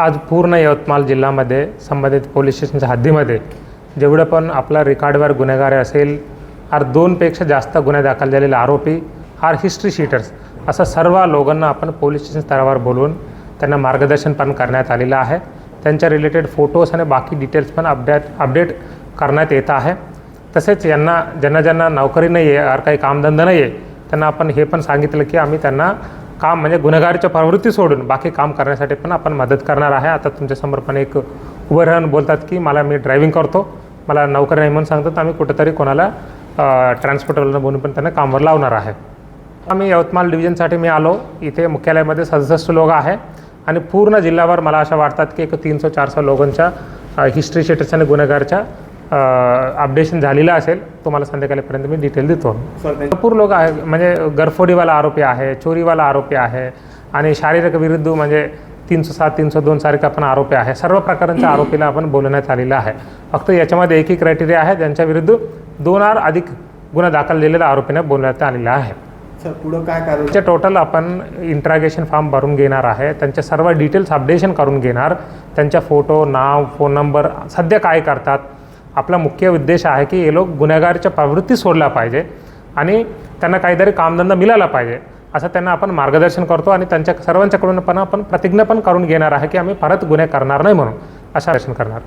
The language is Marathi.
आज पूर्ण यवतमाळ जिल्ह्यामध्ये संबंधित पोलीस स्टेशनच्या हद्दीमध्ये जेवढं पण आपला रेकॉर्डवर गुन्हेगार असेल आर दोनपेक्षा जास्त गुन्हे दाखल झालेले आरोपी आर हिस्ट्री शीटर्स असं सर्व लोकांना आपण पोलीस स्टेशन स्तरावर बोलवून त्यांना मार्गदर्शन पण करण्यात आलेलं आहे. त्यांच्या रिलेटेड फोटोज आणि बाकी डिटेल्स पण अपडेट अपडेट करण्यात येत आहे. तसेच यांना ज्यांना ज्यांना नोकरी नाही आहे आर काही कामधंदा नाही आहे त्यांना आपण हे पण सांगितलं की आम्ही त्यांना काम म्हणजे गुन्हेगारीच्या प्रवृत्ती सोडून बाकी काम करण्यासाठी पण आपण मदत करणार आहे. आता तुमच्यासमोर पण एक उभं राहून बोलतात की मला मी ड्रायव्हिंग करतो. मला नोकरी नाही म्हणून सांगतात. आम्ही कुठेतरी कोणाला ट्रान्सपोर्टरला बोलून पण त्यांना कामावर लावणार आहे. आम्ही यवतमाळ डिव्हिजनसाठी मी आलो. इथे मुख्यालयामध्ये सदुसष्ट लोक आहे. आणि पूर्ण जिल्ह्यावर मला अशा वाटतात की एक तीनशे चारशे लोकांच्या हिस्ट्री शेटर्स आणि गुन्हेगारच्या अपडेशन झालेलं असेल तुम्हाला संध्याकाळपर्यंत मी डिटेल देतो. भरपूर लोक आहे म्हणजे गरफोडीवाला आरोपी आहे चोरीवाला आरोपी आहे आणि शारीरिक विरुद्ध म्हणजे तीनशे सात तीनशे दोन सारखे पण आरोपी आहे. सर्व प्रकारांच्या आरोपीला आपण बोलवण्यात आलेलं आहे. फक्त याच्यामध्ये एकही क्रायटेरिया आहे ज्यांच्या विरुद्ध दोन आर अधिक गुन्हा दाखल झालेल्या आरोपींना बोलवण्यात आलेला आहे. सर पुढं काय कारण? त्याचे टोटल आपण इंट्रागेशन फॉर्म भरून घेणार आहे. त्यांचे सर्व डिटेल्स अपडेशन करून घेणार. त्यांच्या फोटो नाव फोन नंबर सध्या काय करतात आपला मुख्य उद्देश आहे की हे लोक गुन्हेगारच्या प्रवृत्ती सोडला पाहिजे आणि त्यांना काहीतरी कामधंदा मिळाला पाहिजे असं त्यांना आपण मार्गदर्शन करतो आणि त्यांच्या सर्वांच्याकडून पण आपण प्रतिज्ञा पण करून घेणार आहे की आम्ही परत गुन्हे करणार नाही म्हणून अशा दर्शन करणार.